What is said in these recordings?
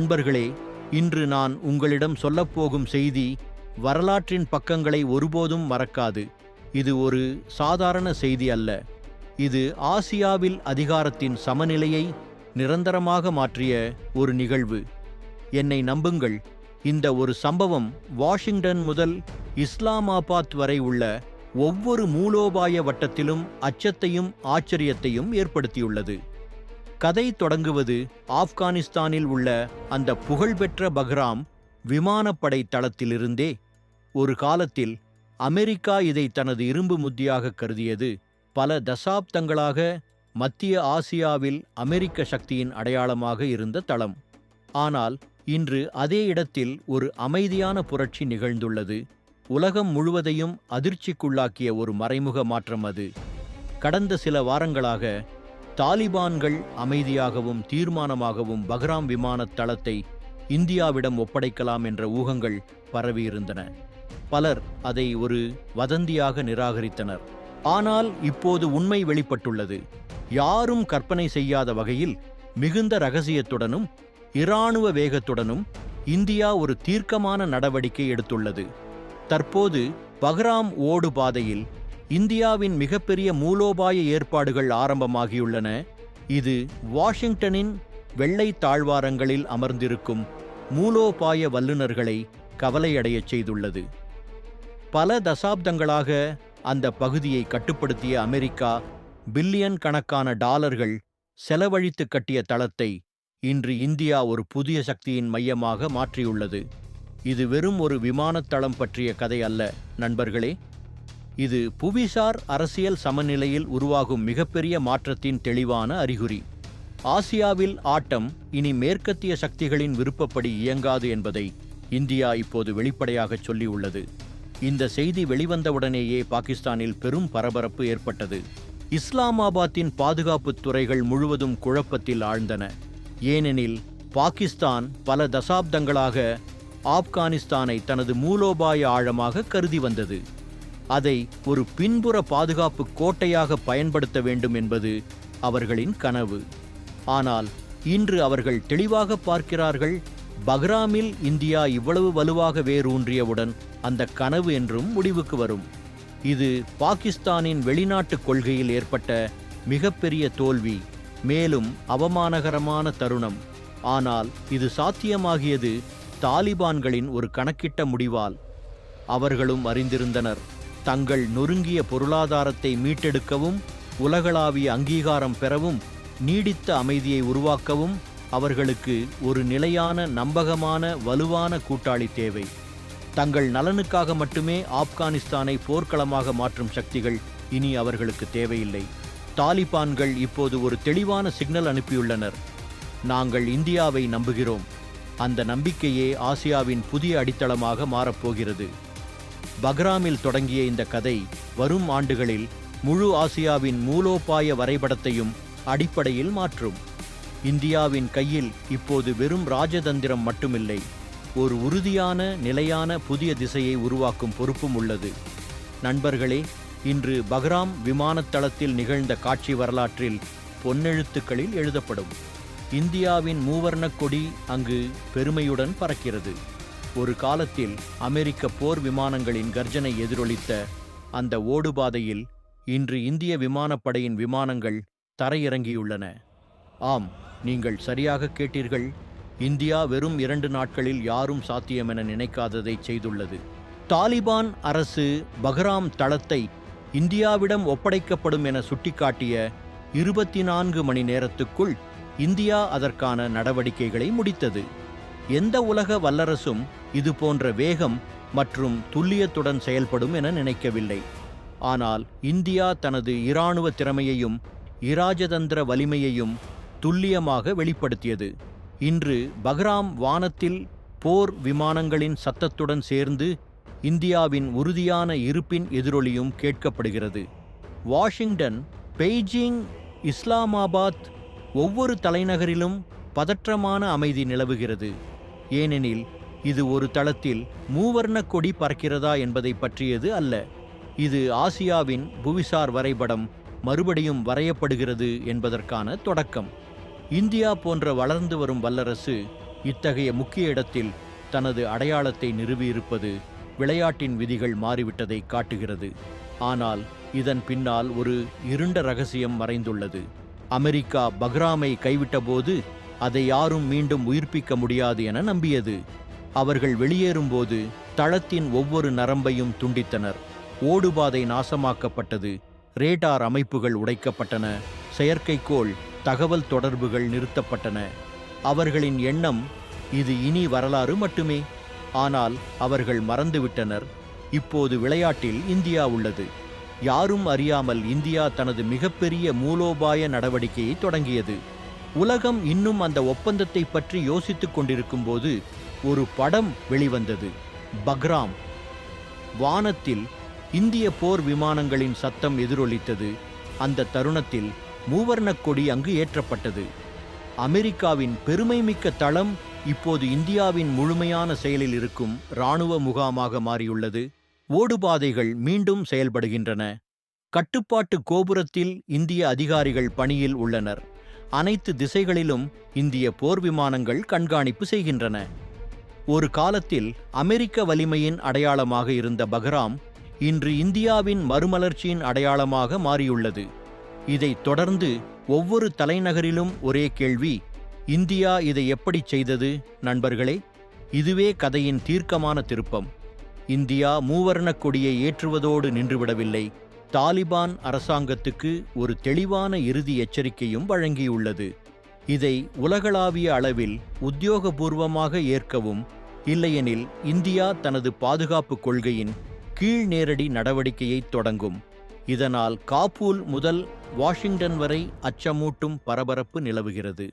நண்பர்களே இன்று நான் உங்களிடம் சொல்லப்போகும் செய்தி வரலாற்றின் பக்கங்களை ஒருபோதும் மறக்காது. இது ஒரு சாதாரண செய்தி அல்ல. இது ஆசியாவில் அதிகாரத்தின் சமநிலையை நிரந்தரமாக மாற்றிய ஒரு நிகழ்வு. என்னை நம்புங்கள் இந்த ஒரு சம்பவம் வாஷிங்டன் முதல் இஸ்லாமாபாத் வரை உள்ள ஒவ்வொரு மூலோபாய வட்டத்திலும் அச்சத்தையும் ஆச்சரியத்தையும் ஏற்படுத்தியுள்ளது. கதை தொடங்குவது ஆப்கானிஸ்தானில் உள்ள அந்த புகழ்பெற்ற பஹ்ராம் விமானப்படை தளத்திலிருந்தே ஒரு காலத்தில் அமெரிக்கா இதை தனது இரும்பு முத்தியாக கருதியது. பல தசாப்தங்களாக மத்திய ஆசியாவில் அமெரிக்க சக்தியின் அடையாளமாக இருந்த தளம். ஆனால் இன்று அதே இடத்தில் ஒரு அமைதியான புரட்சி நிகழ்ந்துள்ளது. உலகம் முழுவதையும் அதிர்ச்சிக்குள்ளாக்கிய ஒரு மறைமுக மாற்றம் அது. கடந்த சில வாரங்களாக தாலிபான்கள் அமைதியாகவும் தீர்மானமாகவும் பஹ்ராம் விமான தளத்தை இந்தியாவிடம் ஒப்படைக்கலாம் என்ற ஊகங்கள் பரவியிருந்தன பலர் அதை ஒரு வதந்தியாக நிராகரித்தனர். ஆனால் இப்போது உண்மை வெளிப்பட்டுள்ளது. யாரும் கற்பனை செய்யாத வகையில் மிகுந்த ரகசியத்துடனும் இராணுவ வேகத்துடனும் இந்தியா ஒரு தீர்க்கமான நடவடிக்கை எடுத்துள்ளது. தற்போது பஹ்ராம் ஓடு பாதையில் இந்தியாவின் மிகப்பெரிய மூலோபாய ஏற்பாடுகள் ஆரம்பமாகியுள்ளன. இது வாஷிங்டனின் வெள்ளை தாழ்வாரங்களில் அமர்ந்திருக்கும் மூலோபாய வல்லுநர்களை கவலையடையச் செய்துள்ளது. பல தசாப்தங்களாக அந்த பகுதியை கட்டுப்படுத்திய அமெரிக்கா பில்லியன் கணக்கான டாலர்கள் செலவழித்து கட்டிய தளத்தை இன்று இந்தியா ஒரு புதிய சக்தியின் மையமாக மாற்றியுள்ளது. இது வெறும் ஒரு விமானத்தளம் பற்றிய கதை அல்ல நண்பர்களே. இது புவிசார் அரசியல் சமநிலையில் உருவாகும் மிகப்பெரிய மாற்றத்தின் தெளிவான அறிகுறி. ஆசியாவில் ஆட்டம் இனி மேற்கத்திய சக்திகளின் விருப்பப்படி இயங்காது என்பதை இந்தியா இப்போது வெளிப்படையாகச் சொல்லியுள்ளது. இந்த செய்தி வெளிவந்தவுடனேயே பாகிஸ்தானில் பெரும் பரபரப்பு ஏற்பட்டது. இஸ்லாமாபாத்தின் பாதுகாப்புத் துறைகள் முழுவதும் குழப்பத்தில் ஆழ்ந்தன. ஏனெனில் பாகிஸ்தான் பல தசாப்தங்களாக ஆப்கானிஸ்தானை தனது மூலோபாய ஆழமாக கருதி வந்தது. அதை ஒரு பின்புற பாதுகாப்பு கோட்டையாக பயன்படுத்த வேண்டும் என்பது அவர்களின் கனவு. ஆனால் இன்று அவர்கள் தெளிவாக பார்க்கிறார்கள் பஹ்ராமில் இந்தியா இவ்வளவு வலுவாக வேரூன்றியவுடன் அந்த கனவு என்றும் முடிவுக்கு வரும். இது பாகிஸ்தானின் வெளிநாட்டு கொள்கையில் ஏற்பட்ட மிகப்பெரிய தோல்வி மேலும் அவமானகரமான தருணம். ஆனால் இது சாத்தியமாகியது தாலிபான்களின் ஒரு கணக்கிட்ட முடிவால். அவர்களும் அறிந்திருந்தனர். தங்கள் நொறுங்கிய பொருளாதாரத்தை மீட்டெடுக்கவும் உலகளாவிய அங்கீகாரம் பெறவும் நீடித்த அமைதியை உருவாக்கவும் அவர்களுக்கு ஒரு நிலையான நம்பகமான வலுவான கூட்டாளி தேவை. தங்கள் நலனுக்காக மட்டுமே ஆப்கானிஸ்தானை போர்க்களமாக மாற்றும் சக்திகள் இனி அவர்களுக்கு தேவையில்லை. தாலிபான்கள் இப்போது ஒரு தெளிவான சிக்னல் அனுப்பியுள்ளனர். நாங்கள் இந்தியாவை நம்புகிறோம். அந்த நம்பிக்கையே ஆசியாவின் புதிய அடித்தளமாக மாறப்போகிறது. பக்ராமில் தொடங்கிய இந்த கதை வரும் ஆண்டுகளில் முழு ஆசியாவின் மூலோபாய வரைபடத்தையும் அடிப்படையில் மாற்றும். இந்தியாவின் கையில் இப்போது வெறும் ராஜதந்திரம் மட்டுமில்லை ஒரு உறுதியான நிலையான புதிய திசையை உருவாக்கும் பொறுப்பும் உள்ளது. நண்பர்களே இன்று பஹ்ராம் விமானத்தளத்தில் நிகழ்ந்த காட்சி வரலாற்றில் பொன்னெழுத்துக்களில் எழுதப்படும். இந்தியாவின் மூவர்ணக் கொடி அங்கு பெருமையுடன் பறக்கிறது. ஒரு காலத்தில் அமெரிக்க போர் விமானங்களின் கர்ஜனை எதிரொலித்த அந்த ஓடுபாதையில் இன்று இந்திய விமானப்படையின் விமானங்கள் தரையிறங்கியுள்ளன. ஆம் நீங்கள் சரியாக கேட்டீர்கள். இந்தியா வெறும் இரண்டு நாட்களில் யாரும் சாத்தியமென நினைக்காததை செய்துள்ளது. தாலிபான் அரசு பஹ்ராம் தளத்தை இந்தியாவிடம் ஒப்படைக்கப்படும் என சுட்டிக்காட்டிய இருபத்தி நான்கு மணி நேரத்துக்குள் இந்தியா அதற்கான நடவடிக்கைகளை முடித்தது. எந்த உலக வல்லரசும் இது போன்ற வேகம் மற்றும் துல்லியத்துடன் செயல்படும் என நினைக்கவில்லை. ஆனால் இந்தியா தனது இராணுவ திறமையையும் இராஜதந்திர வலிமையையும் துல்லியமாக வெளிப்படுத்தியது. இன்று பஹ்ராம் வானத்தில் போர் விமானங்களின் சத்தத்துடன் சேர்ந்து இந்தியாவின் உறுதியான இருப்பின் எதிரொலியும் கேட்கப்படுகிறது. வாஷிங்டன் பெய்ஜிங் இஸ்லாமாபாத் ஒவ்வொரு தலைநகரிலும் பதற்றமான அமைதி நிலவுகிறது. ஏனெனில் இது ஒரு தளத்தில் மூவர்ண கொடி பறக்கிறதா என்பதை பற்றியது அல்ல. இது ஆசியாவின் புவிசார் வரைபடம் மறுபடியும் வரையப்படுகிறது என்பதற்கான தொடக்கம். இந்தியா போன்ற வளர்ந்து வரும் வல்லரசு இத்தகைய முக்கிய இடத்தில் தனது அடையாளத்தை நிறுவியிருப்பது விளையாட்டின் விதிகள் மாறிவிட்டதை காட்டுகிறது. ஆனால் இதன் பின்னால் ஒரு இருண்ட ரகசியம் மறைந்துள்ளது. அமெரிக்கா பக்ராமை கைவிட்டபோது அதை யாரும் மீண்டும் உயிர்ப்பிக்க முடியாது என நம்பியது. அவர்கள் வெளியேறும்போது தளத்தின் ஒவ்வொரு நரம்பையும் துண்டித்தனர். ஓடுபாதை நாசமாக்கப்பட்டது. ரேடார் அமைப்புகள் உடைக்கப்பட்டன. செயற்கைக்கோள் தகவல் தொடர்புகள் நிறுத்தப்பட்டன. அவர்களின் எண்ணம் இது இனி வரலாறு மட்டுமே. ஆனால் அவர்கள் மறந்துவிட்டனர். இப்போது விளையாட்டில் இந்தியா உள்ளது. யாரும் அறியாமல் இந்தியா தனது மிகப்பெரிய மூலோபாய நடவடிக்கையை தொடங்கியது. உலகம் இன்னும் அந்த ஒப்பந்தத்தை பற்றி யோசித்துக் கொண்டிருக்கும்போது ஒரு படம் வெளிவந்தது. பக்ராம். வானத்தில் இந்திய போர் விமானங்களின் சத்தம் எதிரொலித்தது. அந்த தருணத்தில் மூவர்ணக் கொடி அங்கு ஏற்றப்பட்டது. அமெரிக்காவின் பெருமைமிக்க தளம் இப்போது இந்தியாவின் முழுமையான செயலில் இருக்கும் இராணுவ முகாமாக மாறியுள்ளது. ஓடுபாதைகள் மீண்டும் செயல்படுகின்றன. கட்டுப்பாட்டு கோபுரத்தில் இந்திய அதிகாரிகள் பணியில் உள்ளனர். அனைத்து திசைகளிலும் இந்திய போர் விமானங்கள் கண்காணிப்பு செய்கின்றன. ஒரு காலத்தில் அமெரிக்க வலிமையின் அடையாளமாக இருந்த பஹ்ராம் இன்று இந்தியாவின் மறுமலர்ச்சியின் அடையாளமாக மாறியுள்ளது. இதைத் தொடர்ந்து ஒவ்வொரு தலைநகரிலும் ஒரே கேள்வி இந்தியா இதை எப்படி செய்தது? நண்பர்களே இதுவே கதையின் தீர்க்கமான திருப்பம். இந்தியா மூவர்ணக் கொடியை ஏற்றுவதோடு நின்றுவிடவில்லை. தாலிபான் அரசாங்கத்துக்கு ஒரு தெளிவான இறுதி எச்சரிக்கையும் வழங்கியுள்ளது. இதை உலகளாவிய அளவில் உத்தியோகபூர்வமாக ஏற்கவும் இல்லையெனில் இந்தியா தனது பாதுகாப்பு கொள்கையின் கீழ் நேரடி நடவடிக்கையை தொடங்கும். இதனால் காபூல் முதல் வாஷிங்டன் வரை அச்சமூட்டும் பரபரப்பு நிலவுகிறது.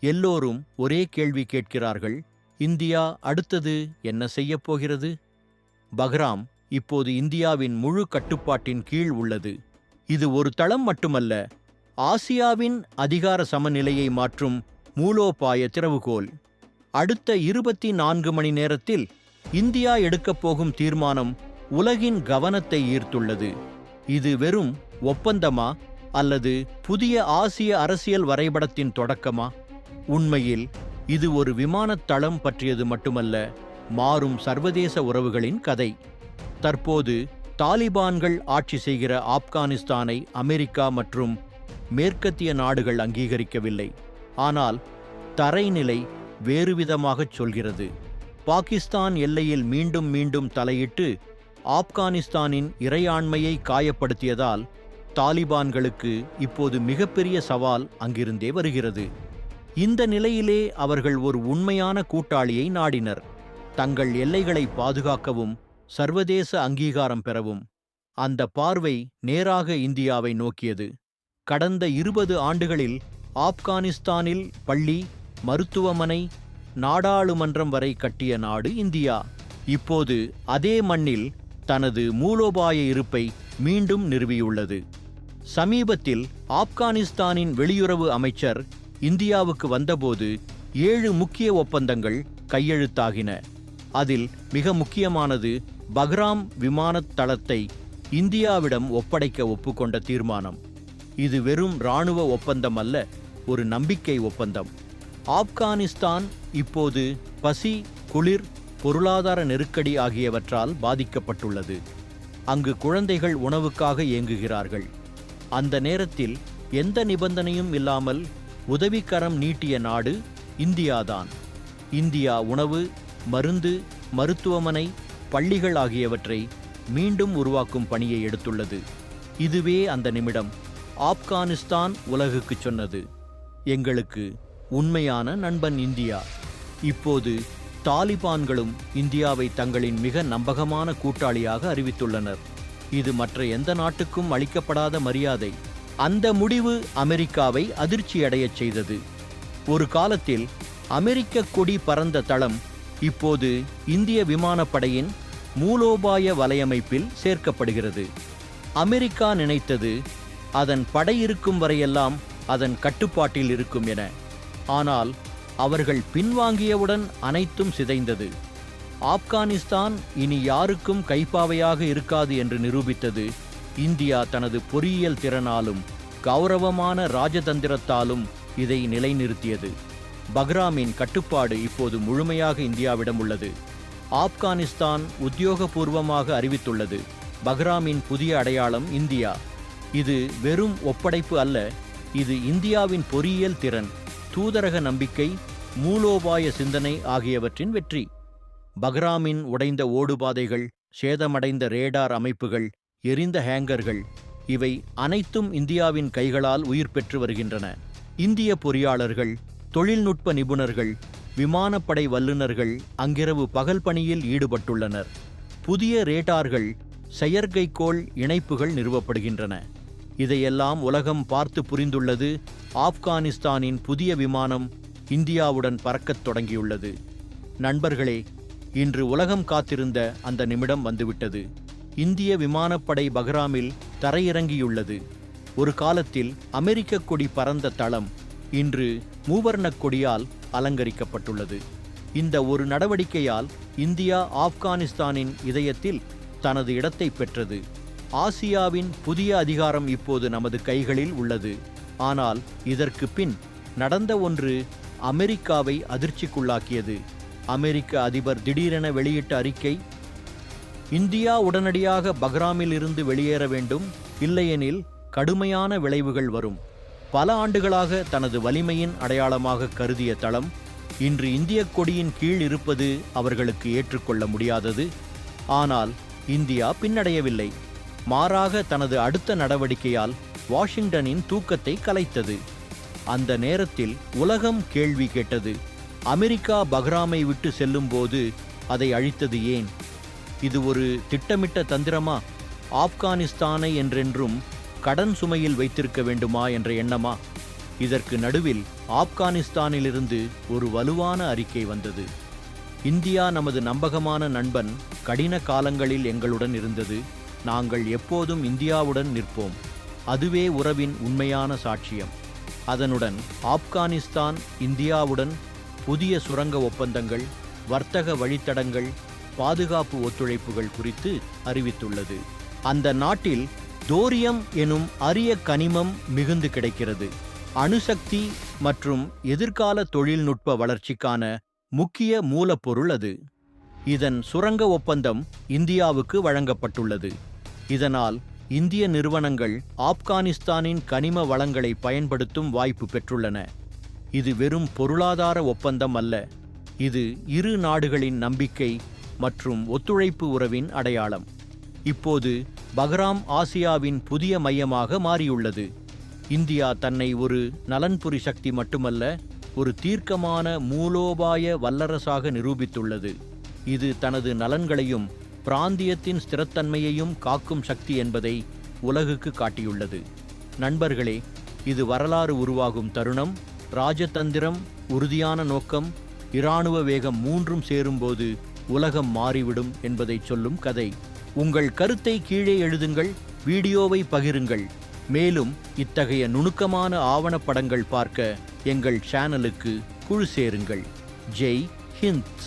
எல்லோரும் ஒரே கேள்வி கேட்கிறார்கள் இந்தியா அடுத்தது என்ன செய்யப் போகிறது? பஹ்ராம் இப்போது இந்தியாவின் முழு கட்டுப்பாட்டின் கீழ் உள்ளது. இது ஒரு தளம் மட்டுமல்ல ஆசியாவின் அதிகார சமநிலையை மாற்றும் மூலோபாய திறவுகோல். அடுத்த இருபத்தி நான்கு மணி நேரத்தில் இந்தியா எடுக்கப் போகும் தீர்மானம் உலகின் கவனத்தை ஈர்த்துள்ளது. இது வெறும் ஒப்பந்தமா அல்லது புதிய ஆசிய அரசியல் வரைபடத்தின் தொடக்கமா? உண்மையில் இது ஒரு விமானத் தளம் பற்றியது மட்டுமல்ல மாறும் சர்வதேச உறவுகளின் கதை. தற்போது தாலிபான்கள் ஆட்சி செய்கிற ஆப்கானிஸ்தானை அமெரிக்கா மற்றும் மேற்கத்திய நாடுகள் அங்கீகரிக்கவில்லை. ஆனால் தரைநிலை வேறுவிதமாகச் சொல்கிறது. பாகிஸ்தான் எல்லையில் மீண்டும் மீண்டும் தலையிட்டு ஆப்கானிஸ்தானின் இறையாண்மையை காயப்படுத்தியதால் தாலிபான்களுக்கு இப்போது மிகப்பெரிய சவால் அங்கிருந்தே வருகிறது. இந்த நிலையிலே அவர்கள் ஒரு உண்மையான கூட்டாளியை நாடினர். தங்கள் எல்லைகளை பாதுகாக்கவும் சர்வதேச அங்கீகாரம் பெறவும். அந்த பார்வை நேராக இந்தியாவை நோக்கியது. கடந்த இருபது ஆண்டுகளில் ஆப்கானிஸ்தானில் பள்ளி மருத்துவமனை நாடாளுமன்றம் வரை கட்டிய நாடு இந்தியா. இப்போது அதே மண்ணில் தனது மூலோபாய இருப்பை மீண்டும் நிறுவியுள்ளது. சமீபத்தில் ஆப்கானிஸ்தானின் வெளியுறவு அமைச்சர் இந்தியாவுக்கு வந்தபோது ஏழு முக்கிய ஒப்பந்தங்கள் கையெழுத்தாகின. அதில் மிக முக்கியமானது பஹ்ராம் விமானத் தளத்தை இந்தியாவிடம் ஒப்படைக்க ஒப்புக்கொண்ட தீர்மானம். இது வெறும் இராணுவ ஒப்பந்தம் அல்ல ஒரு நம்பிக்கை ஒப்பந்தம். ஆப்கானிஸ்தான் இப்போது பசி குளிர் பொருளாதார நெருக்கடி ஆகியவற்றால் பாதிக்கப்பட்டுள்ளது. அங்கு குழந்தைகள் உணவுக்காக இயங்குகிறார்கள். அந்த நேரத்தில் எந்த நிபந்தனையும் இல்லாமல் உதவிக்கரம் நீட்டிய நாடு இந்தியாதான். இந்தியா உணவு மருந்து மருத்துவமனை பள்ளிகள் ஆகியவற்றை மீண்டும் உருவாக்கும் பணியை எடுத்துள்ளது. இதுவே அந்த நிமிடம். ஆப்கானிஸ்தான் உலகுக்கு சொன்னது. எங்களுக்கு உண்மையான நண்பன் இந்தியா. இப்போது தாலிபான்களும் இந்தியாவை தங்களின் மிக நம்பகமான கூட்டாளியாக அறிவித்துள்ளனர். இது மற்ற எந்த நாட்டுக்கும் அளிக்கப்படாத மரியாதை. அந்த முடிவு அமெரிக்காவை அதிர்ச்சியடையச் செய்தது. ஒரு காலத்தில் அமெரிக்க கொடி பறந்த தளம் இப்போது இந்திய விமானப்படையின் மூலோபாய வலையமைப்பில் சேர்க்கப்படுகிறது. அமெரிக்கா நினைத்தது அதன் படை இருக்கும் வரையெல்லாம் அதன் கட்டுப்பாட்டில் இருக்கும் என. ஆனால் அவர்கள் பின்வாங்கியவுடன் அனைத்தும் சிதைந்தது. ஆப்கானிஸ்தான் இனி யாருக்கும் கைப்பாவையாக இருக்காது என்று நிரூபித்தது. இந்தியா தனது பொறியியல் திறனாலும் கௌரவமான ராஜதந்திரத்தாலும் இதை நிலைநிறுத்தியது. பக்ராமின் கட்டுப்பாடு இப்போது முழுமையாக இந்தியாவிடம் உள்ளது. ஆப்கானிஸ்தான் உத்தியோகபூர்வமாக அறிவித்துள்ளது. பக்ராமின் புதிய அடையாளம் இந்தியா. இது வெறும் ஒப்படைப்பு அல்ல இது இந்தியாவின் பொறியியல் திறன். தூதரக நம்பிக்கை மூலோபாய சிந்தனை ஆகியவற்றின் வெற்றி. பக்ராமின் உடைந்த ஓடுபாதைகள் சேதமடைந்த ரேடார் அமைப்புகள் எரிந்த ஹேங்கர்கள் இவை அனைத்தும் இந்தியாவின் கைகளால் உயிர் பெற்று வருகின்றன. இந்திய பொறியாளர்கள் தொழில்நுட்ப நிபுணர்கள் விமானப்படை வல்லுநர்கள் அங்கிரவு பகல் பணியில் ஈடுபட்டுள்ளனர். புதிய ரேடார்கள் செயற்கைக்கோள் இணைப்புகள் நிறுவப்படுகின்றன. இதையெல்லாம் உலகம் பார்த்து புரிந்துள்ளது. ஆப்கானிஸ்தானின் புதிய விமானம் இந்தியாவுடன் பறக்கத் தொடங்கியுள்ளது. நண்பர்களே இன்று உலகம் காத்திருந்த அந்த நிமிடம் வந்துவிட்டது. இந்திய விமானப்படை பஹ்ராமில் தரையிறங்கியுள்ளது. ஒரு காலத்தில் அமெரிக்க கொடி பறந்த தளம் இன்று மூவர்ணக் கொடியால் அலங்கரிக்கப்பட்டுள்ளது. இந்த ஒரு நடவடிக்கையால் இந்தியா ஆப்கானிஸ்தானின் இதயத்தில் தனது இடத்தை பெற்றது. ஆசியாவின் புதிய அதிகாரம் இப்போது நமது கைகளில் உள்ளது. ஆனால் இதற்கு பின் நடந்த ஒன்று அமெரிக்காவை அதிர்ச்சிக்குள்ளாக்கியது. அமெரிக்க அதிபர் திடீரென வெளியிட்ட அறிக்கை இந்தியா உடனடியாக பக்ராமில் இருந்து வெளியேற வேண்டும். இல்லையெனில் கடுமையான விளைவுகள் வரும். பல ஆண்டுகளாக தனது வலிமையின் அடையாளமாக கருதிய தளம் இன்று இந்திய கொடியின் கீழ் இருப்பது அவர்களுக்கு ஏற்றுக்கொள்ள முடியாதது. ஆனால் இந்தியா பின்னடையவில்லை. மாறாக தனது அடுத்த நடவடிக்கையால் வாஷிங்டனின் தூக்கத்தை கலைத்தது. அந்த நேரத்தில் உலகம் கேள்வி கேட்டது. அமெரிக்கா பஹ்ராமை விட்டு செல்லும்போது அதை அழித்தது ஏன்? இது ஒரு திட்டமிட்ட தந்திரமா? ஆப்கானிஸ்தானை என்றென்றும் கடன் சுமையில் வைத்திருக்க வேண்டுமா என்ற எண்ணமா? இதற்கு நடுவில் ஆப்கானிஸ்தானிலிருந்து ஒரு வலுவான அறிக்கை வந்தது. இந்தியா நமது நம்பகமான நண்பன் கடின காலங்களில் எங்களுடன் இருந்தது. நாங்கள் எப்போதும் இந்தியாவுடன் நிற்போம். அதுவே உறவின் உண்மையான சாட்சியம். அதனுடன் ஆப்கானிஸ்தான் இந்தியாவுடன் புதிய சுரங்க ஒப்பந்தங்கள் வர்த்தக வழித்தடங்கள் பாதுகாப்பு ஒத்துழைப்புகள் குறித்து அறிவித்துள்ளது. அந்த நாட்டில் தோரியம் எனும் அரிய கனிமம் மிகுந்து கிடைக்கிறது. அணுசக்தி மற்றும் எதிர்கால தொழில்நுட்ப வளர்ச்சிக்கான முக்கிய மூலப்பொருள் அது. இதன் சுரங்க ஒப்பந்தம் இந்தியாவுக்கு வழங்கப்பட்டுள்ளது. இதனால் இந்திய நிறுவனங்கள் ஆப்கானிஸ்தானின் கனிம வளங்களை பயன்படுத்தும் வாய்ப்பு பெற்றுள்ளன. இது வெறும் பொருளாதார ஒப்பந்தம் அல்ல இது இரு நாடுகளின் நம்பிக்கை மற்றும் ஒத்துழைப்பு உறவின் அடையாளம். இப்போது பஹ்ராம் ஆசியாவின் புதிய மையமாக மாறியுள்ளது. இந்தியா தன்னை ஒரு நலன்புரி சக்தி மட்டுமல்ல ஒரு தீர்க்கமான மூலோபாய வல்லரசாக நிரூபித்துள்ளது. இது தனது நலன்களையும் பிராந்தியத்தின் ஸ்திரத்தன்மையையும் காக்கும் சக்தி என்பதை உலகுக்கு காட்டியுள்ளது. நண்பர்களே இது வரலாறு உருவாகும் தருணம் ராஜதந்திரம் உறுதியான நோக்கம் இராணுவ வேகம் மூன்றும் சேரும்போது உலகம் மாறிவிடும் என்பதைச் சொல்லும் கதை. உங்கள் கருத்தை கீழே எழுதுங்கள் வீடியோவை பகிருங்கள். மேலும் இத்தகைய நுணுக்கமான ஆவணப்படங்கள் பார்க்க எங்கள் சேனலுக்கு குழு சேருங்கள். ஜெய் ஹிந்த்.